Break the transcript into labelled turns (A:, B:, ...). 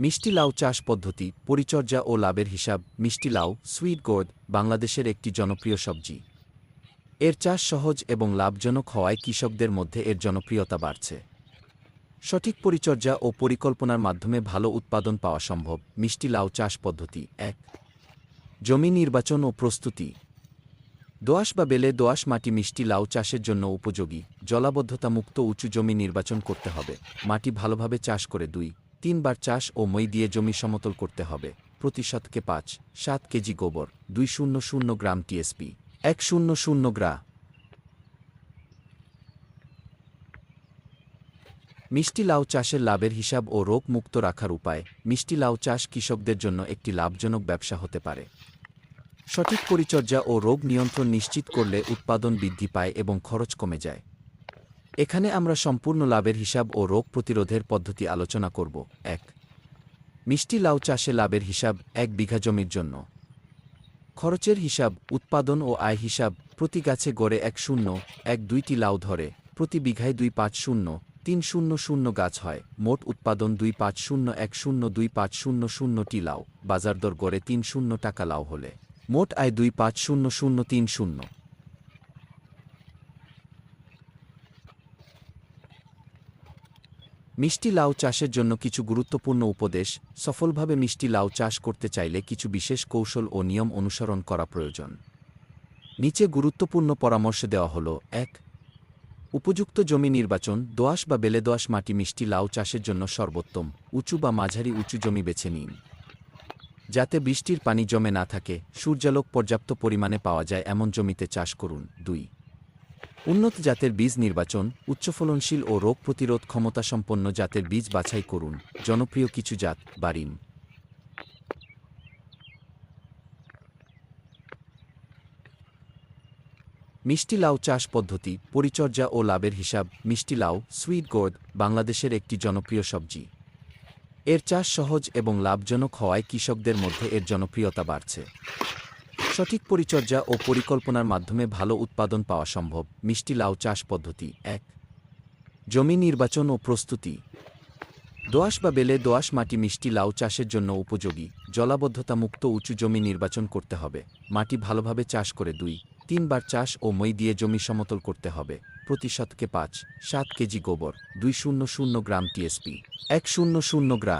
A: মিষ্টি লাউ চাষ পদ্ধতি, পরিচর্যা ও লাভের হিসাব, মিষ্টি লাউ, সুইট গোর্ড বাংলাদেশের একটি জনপ্রিয় সবজি। এর চাষ সহজ এবং লাভজনক হওয়ায় কৃষকদের মধ্যে এর জনপ্রিয়তা বাড়ছে। সঠিক পরিচর্যা ও পরিকল্পনার মাধ্যমে ভালো উৎপাদন পাওয়া সম্ভব। মিষ্টি লাউ চাষ পদ্ধতি, এক। জমি নির্বাচন ও প্রস্তুতি। দোআঁশ বা বেলে দোআঁশ মাটি মিষ্টি লাউ চাষের জন্য উপযোগী। জলাবদ্ধতা মুক্ত উঁচু জমি নির্বাচন করতে হবে। মাটি ভালোভাবে চাষ করে দুই। তিনবার চাষ ও মই দিয়ে জমি সমতল করতে হবে। প্রতি শতকে পাঁচ, সাত কেজি গোবর, দুই শূন্য শূন্য গ্রাম টিএসপি এক শূন্য শূন্য গ্রা। মিষ্টি লাউ চাষের লাভের হিসাব ও রোগ মুক্ত রাখার উপায়, মিষ্টি লাউ চাষ কৃষকদের জন্য একটি লাভজনক ব্যবসা হতে পারে। সঠিক পরিচর্যা ও রোগ নিয়ন্ত্রণ নিশ্চিত করলে উৎপাদন বৃদ্ধি পায় এবং খরচ কমে যায়। এখানে আমরা সম্পূর্ণ লাভের হিসাব ও রোগ প্রতিরোধের পদ্ধতি আলোচনা করব। এক, মিষ্টি লাউ চাষে লাভের হিসাব এক বিঘা জমির জন্য। খরচের হিসাব, উৎপাদন ও আয় হিসাব প্রতি গাছে গড়ে এক শূন্য, এক দুইটি লাউ ধরে। প্রতি বিঘায় দুই পাঁচ শূন্য, তিন শূন্য শূন্য গাছ হয়। মোট উৎপাদন দুই পাঁচ শূন্য, এক শূন্য, দুই পাঁচ শূন্য শূন্যটি লাউ। বাজার দর গড়ে তিন শূন্য টাকা লাউ হলে। মোট আয় দুই পাঁচ শূন্য শূন্য তিন শূন্য। মিষ্টি লাউ চাষের জন্য কিছু গুরুত্বপূর্ণ উপদেশ, সফলভাবে মিষ্টি লাউ চাষ করতে চাইলে কিছু বিশেষ কৌশল ও নিয়ম অনুসরণ করা প্রয়োজন। নিচে গুরুত্বপূর্ণ পরামর্শ দেওয়া হল, এক, উপযুক্ত জমি নির্বাচন, দোআঁশ বা বেলে দোআঁশ মাটি মিষ্টি লাউ চাষের জন্য সর্বোত্তম, উঁচু বা মাঝারি উঁচু জমি বেছে নিন। যাতে বৃষ্টির পানি জমে না থাকে, সূর্যালোক পর্যাপ্ত পরিমাণে পাওয়া যায় এমন জমিতে চাষ করুন। দুই উন্নত জাতের বীজ নির্বাচন, উচ্চফলনশীল ও রোগ প্রতিরোধ ক্ষমতাসম্পন্ন জাতের বীজ বাছাই করুন, জনপ্রিয় কিছু জাত, বারিম। মিষ্টি লাউ চাষ পদ্ধতি, পরিচর্যা ও লাভের হিসাব, মিষ্টি লাউ, সুইট গোর্ড, বাংলাদেশের একটি জনপ্রিয় সবজি। এর চাষ সহজ এবং লাভজনক হওয়ায় কৃষকদের মধ্যে এর জনপ্রিয়তা বাড়ছে। সঠিক পরিচর্যা ও পরিকল্পনার মাধ্যমে ভালো উৎপাদন পাওয়া সম্ভব। মিষ্টি লাউ চাষ পদ্ধতি এক। জমি নির্বাচন ও প্রস্তুতি। দোআঁশ বা বেলে দোআঁশ মাটি মিষ্টি লাউ চাষের জন্য উপযোগী। জলাবদ্ধতা মুক্ত উঁচু জমি নির্বাচন করতে হবে। মাটি ভালোভাবে চাষ করে দুই, তিনবার চাষ ও মই দিয়ে জমি সমতল করতে হবে। প্রতি শতকে পাঁচ, সাত কেজি গোবর, দুই শূন্য শূন্য গ্রাম টিএসপি, এক শূন্য শূন্য গ্রা